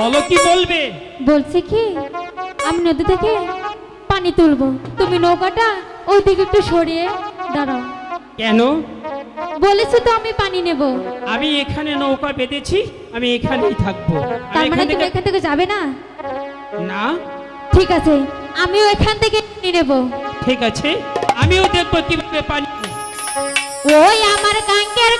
বলো কি বলবে? বলছি কি আমি নদী থেকে পানি তুলবো। তুমি নৌকাটা ওই দিকে একটু সরিয়ে দাঁড়াও। কেন? বলেছ তো আমি পানি নেব। আমি এখানে নৌকা পেতেছি আমি এখানেই থাকব। তার মানে তুমি এখান থেকে যাবে না? না। ঠিক আছে আমিও এখান থেকে পানি নেব। ঠিক আছে আমিও দেখব কীভাবে পানি ওই আমার গাঙ্গের